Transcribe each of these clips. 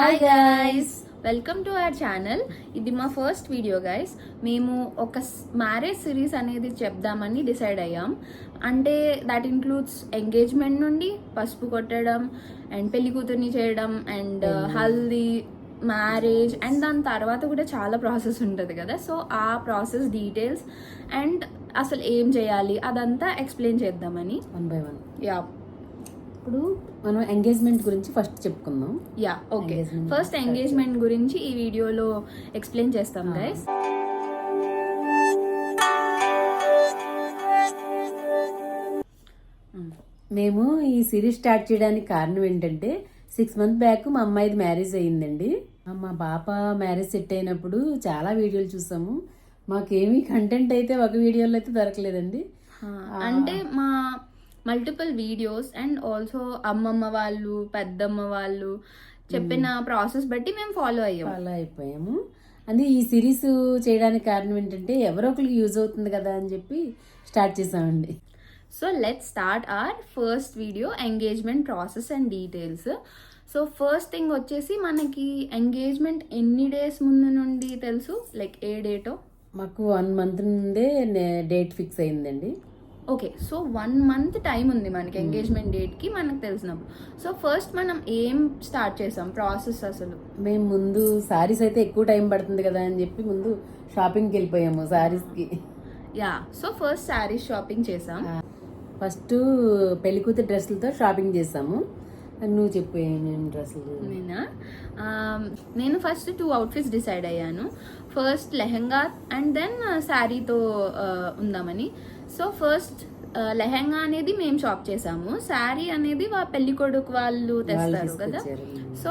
Hi guys welcome to our channel ఇది మా first video guys మేము ఒక మ్యారేజ్ సిరీస్ అనేది చెప్దామని డిసైడ్ అయ్యాం. అంటే దట్ ఇంక్లూడ్స్ ఎంగేజ్మెంట్ నుండి పసుపు కొట్టడం అండ్ పెళ్ళి కూతుర్ని చేయడం అండ్ హల్దీ మ్యారేజ్ అండ్ దాని తర్వాత కూడా చాలా ప్రాసెస్ ఉంటుంది కదా. సో ఆ ప్రాసెస్ డీటెయిల్స్ అండ్ అసలు ఏం చేయాలి అదంతా ఎక్స్ప్లెయిన్ చేద్దామని. వన్ బై వన్ యా ఇప్పుడు మనం ఎంగేజ్మెంట్ గురించి ఫస్ట్ చెప్పుకుందాం. యా ఓకే ఫస్ట్ ఎంగేజ్మెంట్ గురించి ఈ వీడియోలో ఎక్స్ప్లెయిన్ చేస్తాం. గైస్ మేము ఈ సిరీస్ స్టార్ట్ చేయడానికి కారణం ఏంటంటే సిక్స్ మంత్ బ్యాక్ మా అమ్మాయిది మ్యారేజ్ అయ్యిందండి. మా పాప మ్యారేజ్ సెట్ అయినప్పుడు చాలా వీడియోలు చూసాము. మాకేమీ కంటెంట్ అయితే ఒక వీడియోలో అయితే దొరకలేదండి. అంటే మా మల్టిపుల్ వీడియోస్ అండ్ ఆల్సో అమ్మమ్మ వాళ్ళు పెద్దమ్మ వాళ్ళు చెప్పిన ప్రాసెస్ బట్టి మేము ఫాలో అయ్యాం. ఫాలో అయిపోయాము. అది ఈ సిరీస్ చేయడానికి కారణం ఏంటంటే ఎవరో ఒకరికి యూజ్ అవుతుంది కదా అని చెప్పి స్టార్ట్ చేసామండి. So let start our first video engagement process and details so first thing వచ్చేసి మనకి ఎంగేజ్మెంట్ ఎన్ని డేస్ ముందు నుండి తెలుసు? లైక్ ఏ డేటో మాకు వన్ మంత్ నుండే డేట్ ఫిక్స్ అయిందండి. Okay so one month time ఉంది మనకి ఎంగేజ్మెంట్ డేట్కి మనకు తెలిసినప్పుడు. సో ఫస్ట్ మనం ఏం స్టార్ట్ చేసాం ప్రాసెస్ అసలు? మేము ముందు సారీస్ అయితే ఎక్కువ టైం పడుతుంది కదా అని చెప్పి ముందు షాపింగ్కి వెళ్ళిపోయాము సారీస్కి yeah so first saris shopping చేసాం. ఫస్ట్ పెళ్ళి కూతురు డ్రెస్సులతో షాపింగ్ చేసాము. నువ్వు చెప్పు ఏమేమి డ్రెస్సులు? నేనా? నేను ఫస్ట్ టూ అవుట్ఫిట్స్ డిసైడ్ అయ్యాను. ఫస్ట్ లెహంగా అండ్ దెన్ శారీతో ఉందామని. సో ఫస్ట్ లెహంగా అనేది మేము షాప్ చేసాము. శారీ అనేది వా పెళ్ళి కొడుకు వాళ్ళు తెస్తారు కదా. సో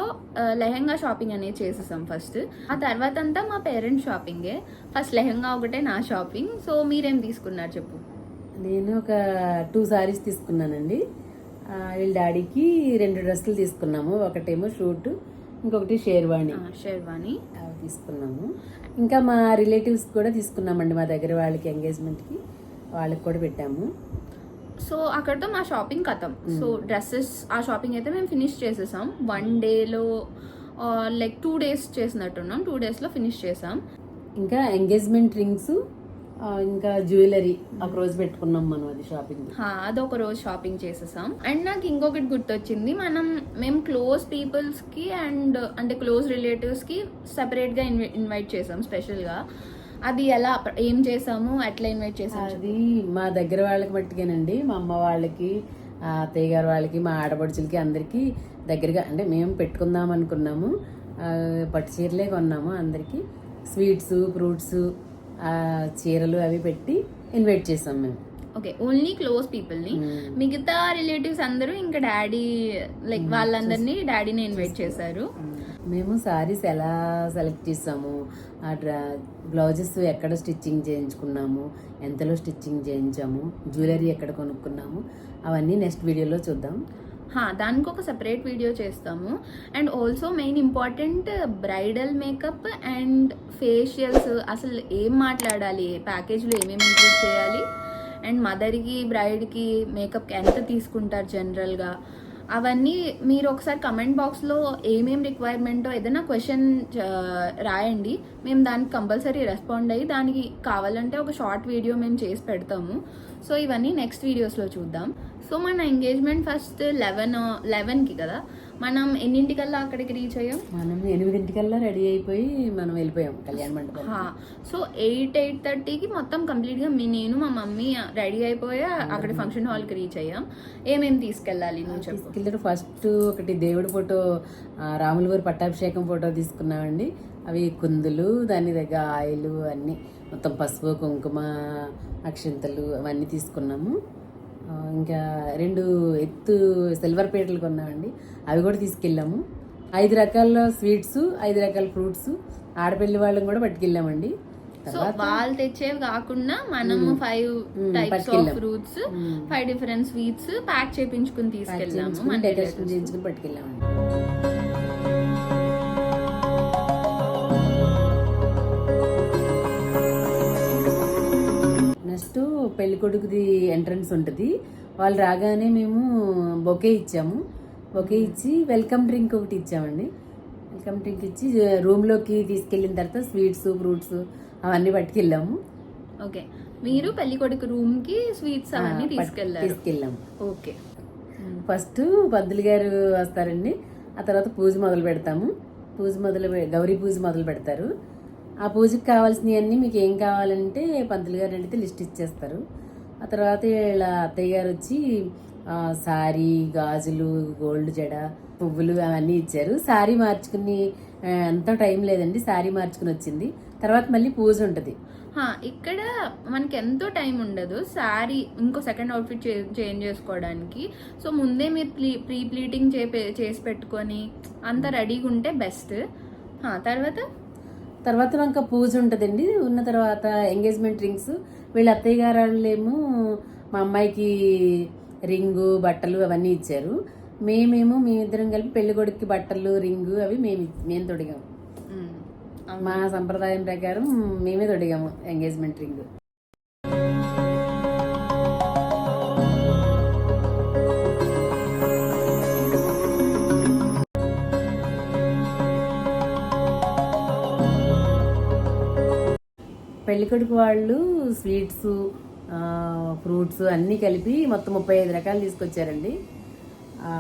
లెహంగా షాపింగ్ అనేది చేసేసాం ఫస్ట్. ఆ తర్వాత అంతా మా పేరెంట్స్ షాపింగే. ఫస్ట్ లెహంగా ఒకటే నా షాపింగ్. సో మీరేం తీసుకున్నారు చెప్పు. నేను ఒక టూ సారీస్ తీసుకున్నానండి. వీళ్ళ డాడీకి రెండు డ్రెస్సులు తీసుకున్నాము. ఒకటేమో షూట్ ఇంకొకటి షేర్వాణి. షెర్వాణి. అవి తీసుకున్నాము. ఇంకా మా రిలేటివ్స్ కూడా తీసుకున్నామండి మా దగ్గర వాళ్ళకి ఎంగేజ్మెంట్కి. వాళ్ళకి కూడా పెట్టాము. సో అక్కడతో మా షాపింగ్ కథం. సో డ్రెస్సెస్ ఆ షాపింగ్ అయితే మేము ఫినిష్ చేసేసాం. వన్ డేలో లైక్ టూ డేస్ చేసినట్టున్నాం. టూ డేస్లో ఫినిష్ చేసాం. ఇంకా ఎంగేజ్మెంట్ రింగ్స్ ఇంకా జ్యువెలరీ ఒక రోజు పెట్టుకున్నాం మనం అది షాపింగ్. హా, అదొక రోజు షాపింగ్ చేసేసాం. అండ్ నాకు ఇంకొకటి గుర్తొచ్చింది. మనం మేము క్లోజ్ పీపుల్స్కి అండ్ అంటే క్లోజ్ రిలేటివ్స్కి సపరేట్గా ఇన్వై ఇన్వైట్ చేసాం స్పెషల్గా. అది ఎలా ఏం చేసాము? ఎట్లా ఇన్వైట్ చేసాము అది మా దగ్గర వాళ్ళకి మట్టుకేనండి. మా అమ్మ వాళ్ళకి అత్తయ్య గారు వాళ్ళకి మా ఆడపడుచులకి అందరికీ దగ్గరగా అంటే మేము పెట్టుకుందాం అనుకున్నాము. పట్టు చీరలే కొన్నాము అందరికీ. స్వీట్స్ ఫ్రూట్స్ చీరలు అవి పెట్టి ఇన్వైట్ చేసాం మేము. ఓకే ఓన్లీ క్లోజ్ పీపుల్ని మిగతా రిలేటివ్స్ అందరూ ఇంకా డాడీ లైక్ వాళ్ళందరినీ డాడీని ఇన్వైట్ చేశారు. మేము సారీస్ ఎలా సెలెక్ట్ చేసాము? ఆ డ్రా బ్లౌజెస్ ఎక్కడ స్టిచ్చింగ్ చేయించుకున్నాము? ఎంతలో స్టిచ్చింగ్ చేయించాము? జ్యువెలరీ ఎక్కడ కొనుక్కున్నాము? అవన్నీ నెక్స్ట్ వీడియోలో చూద్దాం. హా, దానికి ఒక సెపరేట్ వీడియో చేస్తాము. And also main important bridal makeup and facials అసలు ఏం మాట్లాడాలి? ప్యాకేజ్లో ఏమేమి ఇంక్లూడ్ చేయాలి? అండ్ మదర్కి బ్రైడ్కి మేకప్కి ఎంత తీసుకుంటారు జనరల్గా అవన్నీ మీరు ఒకసారి కమెంట్ బాక్స్లో ఏమేం రిక్వైర్మెంటో ఏదైనా క్వశ్చన్ రాయండి. మేము దానికి కంపల్సరీ రెస్పాండ్ అయ్యి దానికి కావాలంటే ఒక షార్ట్ వీడియో మేము చేసి పెడతాము. సో ఇవన్నీ నెక్స్ట్ వీడియోస్లో చూద్దాం. సో మన ఎంగేజ్మెంట్ ఫస్ట్ లెవెన్ లెవెన్కి కదా. మనం ఎన్నింటికల్లా అక్కడికి రీచ్ అయ్యాం? మనం ఎనిమిదింటికల్లా రెడీ అయిపోయి మనం వెళ్ళిపోయాం కళ్యాణ మండపం. సో ఎయిట్ ఎయిట్ థర్టీకి మొత్తం కంప్లీట్గా మీ నేను మా మమ్మీ రెడీ అయిపోయి అక్కడ ఫంక్షన్ హాల్కి రీచ్ అయ్యాం. ఏమేమి తీసుకెళ్ళాలి నువ్వు తీసుకెళ్ళారు ఫస్ట్ ఒకటి దేవుడి ఫోటో ఆ, రాముల వారి పట్టాభిషేకం ఫోటో తీసుకున్నామండి. అవి కుందులు దాని దగ్గర ఆయిల్ అన్నీ మొత్తం పసుపు కుంకుమ అక్షింతలు అవన్నీ తీసుకున్నాము. ఇంకా రెండు ఎత్తు సిల్వర్ పీటలు కొన్నామండి. అవి కూడా తీసుకెళ్ళాము. ఐదు రకాల స్వీట్స్ ఐదు రకాల ఫ్రూట్స్ ఆడపిల్లి వాళ్ళని కూడా పట్టుకెళ్ళామండి. సో వాళ్ళు తెచ్చేవి కాకుండా మనము five types of. Fruits five different sweets pack చేపించుకుని తీసుకెళ్ళాము మన డెకరేషన్ చేయించుకుని పట్టుకెళ్ళామండి. నెక్స్ట్ పెళ్ళి కొడుకుది ఎంట్రన్స్ ఉంటుంది. వాళ్ళు రాగానే మేము బొకే ఇచ్చాము. బొకే ఇచ్చి వెల్కమ్ డ్రింక్ ఒకటి ఇచ్చామండి. వెల్కమ్ డ్రింక్ ఇచ్చి రూమ్లోకి తీసుకెళ్ళిన తర్వాత స్వీట్స్ ఫ్రూట్స్ అవన్నీ పట్టుకెళ్ళాము. ఓకే. మీరు పెళ్ళి కొడుకు రూమ్కి స్వీట్స్ అవన్నీ తీసుకెళ్ళారు తీసుకెళ్ళాము. ఓకే. ఫస్ట్ పంతులు గారు వస్తారండి. ఆ తర్వాత పూజ మొదలు పెడతాము. పూజ మొదలు పె- గౌరీ పూజ మొదలు పెడతారు. ఆ పూజకి కావాల్సినవన్నీ మీకు ఏం కావాలంటే పంతులు గారు అడిగితే లిస్ట్ ఇచ్చేస్తారు. ఆ తర్వాత వీళ్ళ అత్తయ్య గారు వచ్చి సారీ గాజులు గోల్డ్ జడ పువ్వులు అవన్నీ ఇచ్చారు. సారీ మార్చుకుని ఎంతో టైం లేదండి సారీ మార్చుకుని వచ్చింది. తర్వాత మళ్ళీ పూజ ఉంటుంది. ఇక్కడ మనకి ఎంతో టైం ఉండదు. శారీ ఇంకో సెకండ్ అవుట్ఫిట్ చేంజ్ చేసుకోవడానికి. సో ముందే మీరు ప్లీ ప్రీ ప్లీటింగ్ చేసి పెట్టుకొని అంత రెడీగా ఉంటే బెస్ట్. తర్వాత? తర్వాత ఇంకా పూజ ఉంటుందండి. ఉన్న తర్వాత ఎంగేజ్మెంట్ రింగ్స్ వీళ్ళ అత్తయ్య గారు వాళ్ళేమో మా అమ్మాయికి రింగు బట్టలు అవన్నీ ఇచ్చారు. మేమేమో మేమిద్దరం కలిపి పెళ్ళి కొడుక్కి బట్టలు రింగు అవి మేము మేము. తొడిగాము. మా సంప్రదాయం ప్రకారం మేమే తొడిగాము ఎంగేజ్మెంట్ రింగ్ పెళ్ళికొడుకు వాళ్ళు స్వీట్స్ ఫ్రూట్స్ అన్నీ కలిపి మొత్తం ముప్పై ఐదు రకాలు తీసుకొచ్చారండి.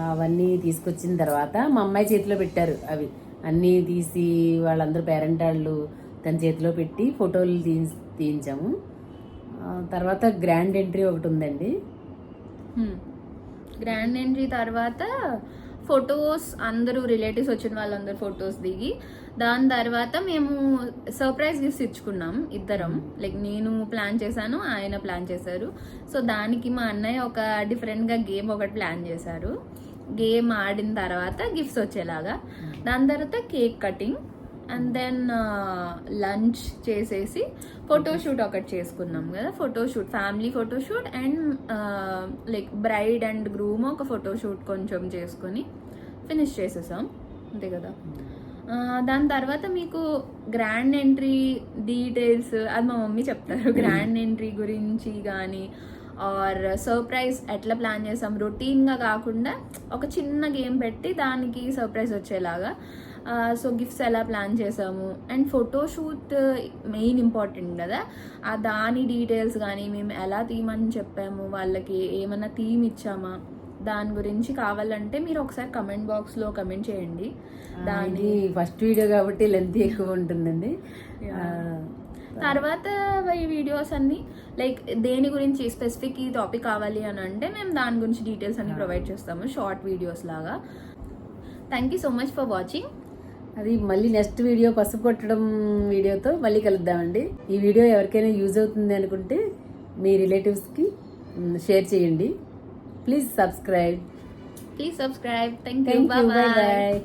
అవన్నీ తీసుకొచ్చిన తర్వాత మా అమ్మాయి చేతిలో పెట్టారు అవి. అన్నీ తీసి వాళ్ళందరూ పేరెంట్ వాళ్ళు తన చేతిలో పెట్టి ఫోటోలు తీ తీయించాము. తర్వాత గ్రాండ్ ఎంట్రీ ఒకటి ఉందండి. గ్రాండ్ ఎంట్రీ తర్వాత ఫొటోస్ అందరూ రిలేటివ్స్ వచ్చిన వాళ్ళందరూ ఫొటోస్ దిగి దాని తర్వాత మేము సర్ప్రైజ్ గిఫ్ట్స్ ఇచ్చుకున్నాం ఇద్దరం. లైక్ నేను ప్లాన్ చేశాను ఆయన ప్లాన్ చేశారు. సో దానికి మా అన్నయ్య ఒక డిఫరెంట్గా గేమ్ ఒకటి ప్లాన్ చేశారు. గేమ్ ఆడిన తర్వాత గిఫ్ట్స్ వచ్చేలాగా. దాని తర్వాత cake cutting and then lunch చేసేసి ఫోటోషూట్ ఒకటి చేసుకున్నాం కదా photoshoot family photoshoot and like bride and groom ఒక ఫోటోషూట్ కొంచెం చేసుకొని ఫినిష్ చేసేసాం. అంతే కదా. దాని తర్వాత మీకు గ్రాండ్ ఎంట్రీ డీటెయిల్స్ అది మా మమ్మీ చెప్తారు. గ్రాండ్ ఎంట్రీ గురించి కానీ ఆర్ సర్ప్రైజ్ ఎట్లా ప్లాన్ చేసాం? రొటీన్గా కాకుండా ఒక చిన్న గేమ్ పెట్టి దానికి సర్ప్రైజ్ వచ్చేలాగా సో గిఫ్ట్స్ ఎలా ప్లాన్ చేసాము అండ్ ఫోటోషూట్ మెయిన్ ఇంపార్టెంట్ కదా. ఆ దాని డీటెయిల్స్ కానీ మేము ఎలా తీయమని చెప్పాము? వాళ్ళకి ఏమైనా థీమ్ ఇచ్చామా? దాని గురించి కావాలంటే మీరు ఒకసారి కమెంట్ బాక్స్లో కమెంట్ చేయండి. దాని ఫస్ట్ వీడియో కాబట్టి లెంత్ ఎక్కువ ఉంటుందండి. తర్వాత ఈ వీడియోస్ అన్ని లైక్ దేని గురించి స్పెసిఫిక్ ఈ టాపిక్ కావాలి అని అంటే మేము దాని గురించి డీటెయిల్స్ అన్ని ప్రొవైడ్ చేస్తాము షార్ట్ వీడియోస్ లాగా. Thank you so much for watching అది మళ్ళీ నెక్స్ట్ వీడియో పసుపు కొట్టడం వీడియోతో మళ్ళీ కలుద్దామండి. ఈ వీడియో ఎవరికైనా యూజ్ అవుతుంది అనుకుంటే మీ రిలేటివ్స్కి షేర్ చేయండి. Please subscribe. Please subscribe. Thank you bye.